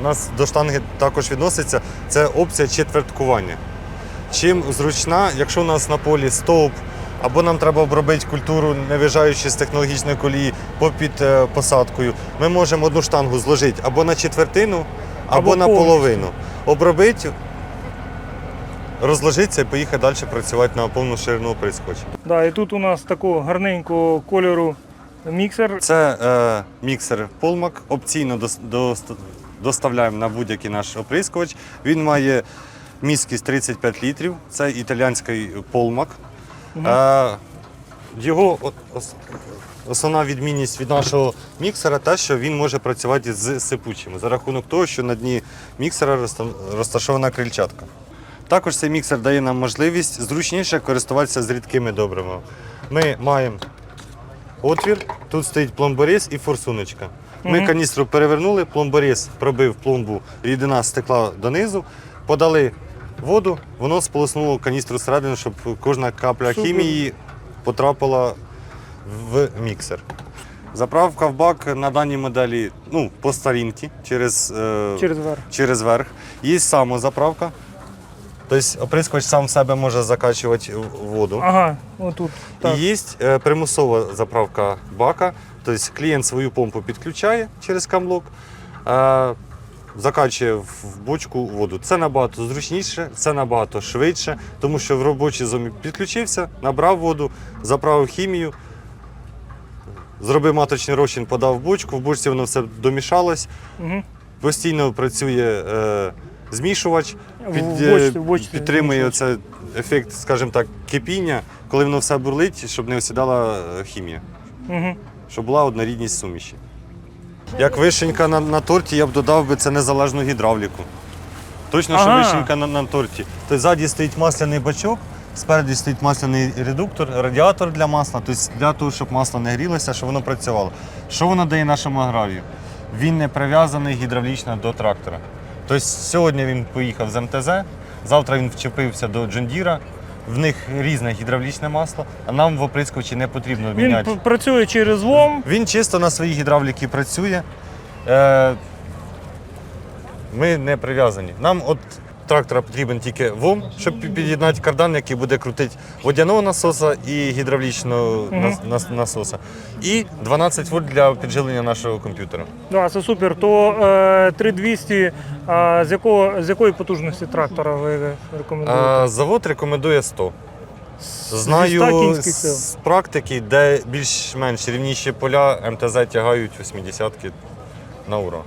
у нас до штанги також відноситься, це опція четверткування. Чим зручна, якщо у нас на полі стовп, або нам треба обробити культуру, не виїжджаючи з технологічної колії попід е, посадкою, ми можемо одну штангу зложити або на четвертину, або, Або на половину. Обробити, розложитися і поїхати далі працювати на повну ширину оприскувача. Да, і тут у нас такого гарненького кольору міксер. Це е, міксер Polmac, опційно дос- дост- доставляємо на будь-який наш оприскувач. Він має міськість 35 літрів, це італійський Polmac. Е, його основна відмінність від нашого міксера те, що він може працювати з сипучими за рахунок того, що на дні міксера розташована крильчатка. Також цей міксер дає нам можливість зручніше користуватися з рідкими добривами. Ми маємо отвір, тут стоїть пломборіз і форсуночка. Ми каністру перевернули, пломборіз пробив пломбу, рідина стекла донизу, подали воду, воно сполоснуло каністру всередину, щоб кожна капля Супер. хімії потрапила в міксер. Заправка в бак на даній моделі ну, по старінки через, е, Через верх. через верх. Є самозаправка. Тобто оприскувач сам в себе може закачувати воду. Ага, отут. Так. І є е, примусова заправка бака. Тобто клієнт свою помпу підключає через камлок, е, закачує в бочку воду. Це набагато зручніше, це набагато швидше, тому що в робочій зоні підключився, набрав воду, заправив хімію, зробив маточний розчин, подав в бочку, в бочці воно все домішалось. Угу. Постійно працює е, змішувач, В під, бочці- е, в бочці підтримує оце ефект, скажімо так, кипіння, коли воно все бурлить, щоб не осідала е, хімія, Угу. щоб щоб була однорідність суміші. Як вишенька на, на торті, я б додав би це незалежну гідравліку. Точно, що Ага. вишенька на, на торті. Тобто ззаді стоїть масляний бачок, спереді стоїть масляний редуктор, радіатор для масла, тобто для того, щоб масло не грілося, щоб воно працювало. Що воно дає нашому аграрію? Він не прив'язаний гідравлічно до трактора. Тобто сьогодні він поїхав з МТЗ, завтра він вчепився до Джондіра. В них різне гідравлічне масло, а нам в оприскувачі не потрібно міняти. Він працює через лом. Він чисто на своїй гідравліки працює. Е, ми не прив'язані. Нам от трактора потрібен тільки ВОМ, щоб під'єднати кардан, який буде крутити водяного насоса і гідравлічного нас- нас- насоса. І 12 вольт для підживлення нашого комп'ютера. Да, це супер. То е, 3200, а з, якого, з якої потужності трактора ви рекомендуєте? А, завод рекомендує 100. Зі 100 Знаю кінських сил. з практики, де більш-менш рівніші поля МТЗ тягають 80-ки на ура.